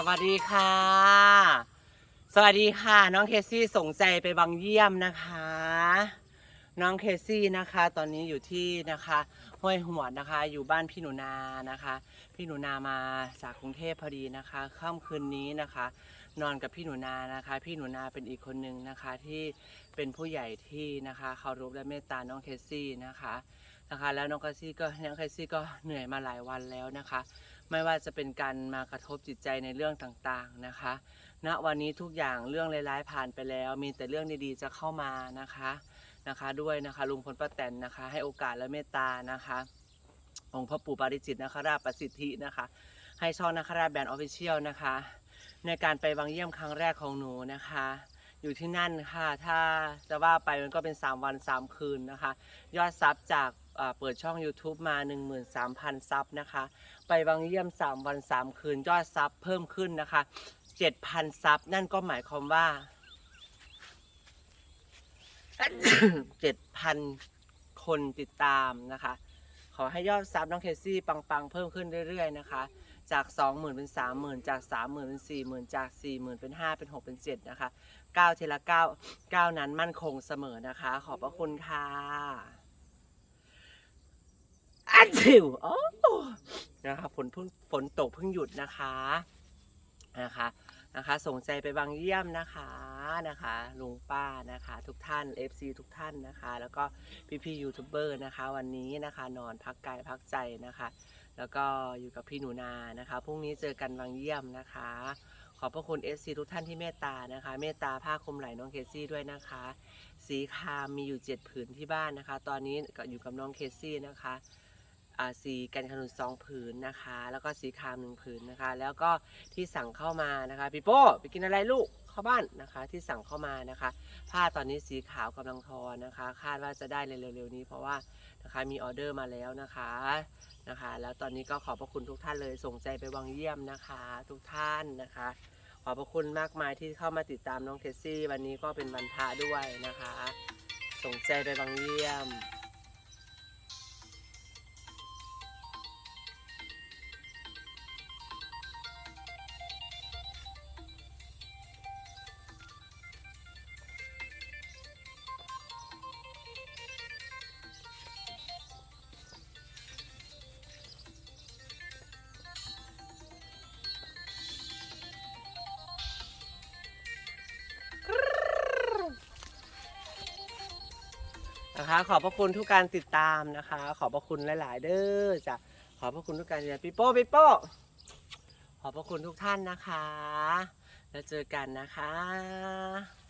สวัสดีค่ะ สวัสดีค่ะ น้องเคซี่ส่งใจไปบางเยี่ยมนะคะ น้องเคซี่นะคะ ตอนนี้อยู่ที่นะคะห้วยหัวดนะคะ อยู่บ้านพี่หนูนานะคะ พี่หนูนามาจากกรุงเทพพอดีนะคะค่ำคืนนี้นะคะ นอนกับพี่หนูนานะคะ พี่หนูนาเป็นอีกคนนึงนะคะที่เป็นผู้ใหญ่ที่นะคะเคารพและเมตตาน้องเคซี่นะคะนะคะ แล้วน้องเคซี่ก็น้องเคซี่ก็เหนื่อยมาหลายวันแล้วนะคะ ไม่ว่าจะเป็นการมากระทบจิตใจในเรื่องต่างๆนะคะณวันนี้ทุกอย่างเรื่องร้ายๆผ่านไปแล้ว มีแต่เรื่องดีๆจะเข้ามานะคะนะคะด้วยนะคะลุงพลป้าแตนนะคะ ให้โอกาสและเมตตานะคะองค์พระปู่ปาริจิตนะคะราชประสิทธินะคะ ให้ช่องนาคราชแบรนด์ออฟฟิเชียลนะคะ ในการไปบางเยี่ยมครั้งแรกของหนูนะคะอยู่ที่นั่นค่ะ ถ้าจะว่าไปมันก็เป็น 3 วัน 3 คืนนะคะ ยอดซับจาก เปิดช่อง YouTube มา 13,000 ซับนะคะ ไปบางเยี่ยม 3 วัน 3 คืนยอดซับเพิ่มขึ้นนะคะ 7,000 ซับ นั่นก็หมายความว่า 7,000 คนติดตามนะคะ ขอให้ยอดซับน้องเคซี่ปังๆ เพิ่มขึ้นเรื่อยๆนะคะจาก 20,000 เป็น 30,000 จาก 30,000 เป็น 40,000 จาก 40,000 เป็น 5 เป็น 6 เป็น 7 นะคะ9ทีละ9 9 นั้นมั่นคงเสมอนะคะ ขอบพระคุณค่ะ อันิวโอ้นะคะฝนเพิ่งฝนตกเพิ่งหยุดนะคะนะคะนะคะ ส่งใจไปบางเยี่ยมนะคะนะคะลุงป้านะคะ ทุกท่าน FC ทุกท่านนะคะ แล้วก็พี่ๆยูทูบเบอร์นะคะ วันนี้นะคะ นอนพักกายพักใจนะคะ แล้วก็อยู่กับพี่หนูนานะคะพรุ่งนี้เจอกันบางเยี่ยมนะคะ ขอบพระคุณ FC ทุกท่านที่เมตตานะคะ เมตตาผ้าคลุมไหล่น้องเคซี่ด้วยนะคะ สีคามมีอยู่7ผืนที่บ้านนะคะ ตอนนี้ก็อยู่กับน้องเคซี่นะคะ สีกันขนุนสองผืนนะคะ แล้วก็สีครามหนึ่งผืนนะคะ แล้วก็ที่สั่งเข้ามานะคะพี่โป้ไปกินอะไรลูกเข้าบ้านนะคะ ที่สั่งเข้ามานะคะ ผ้าตอนนี้สีขาวกำลังทอนะคะ คาดว่าจะได้ในเร็วๆนี้ เพราะว่านะคะมีออเดอร์มาแล้วนะคะนะคะ แล้วตอนนี้ก็ขอบพระคุณทุกท่านเลยส่งใจไปวังเยี่ยมนะคะ ทุกท่านนะคะ ขอบพระคุณมากมายที่เข้ามาติดตามน้องเคสซี่ วันนี้ก็เป็นวันพระด้วยนะคะ ส่งใจไปวังเยี่ยม นะคะ ขอบพระคุณทุกการติดตามนะคะ ขอบพระคุณหลาย ๆ เด้อจ้ะขอบพระคุณทุกการติดตามปีโป้ปีโป้ขอบพระคุณทุกท่านนะคะ แล้วเจอกันนะคะ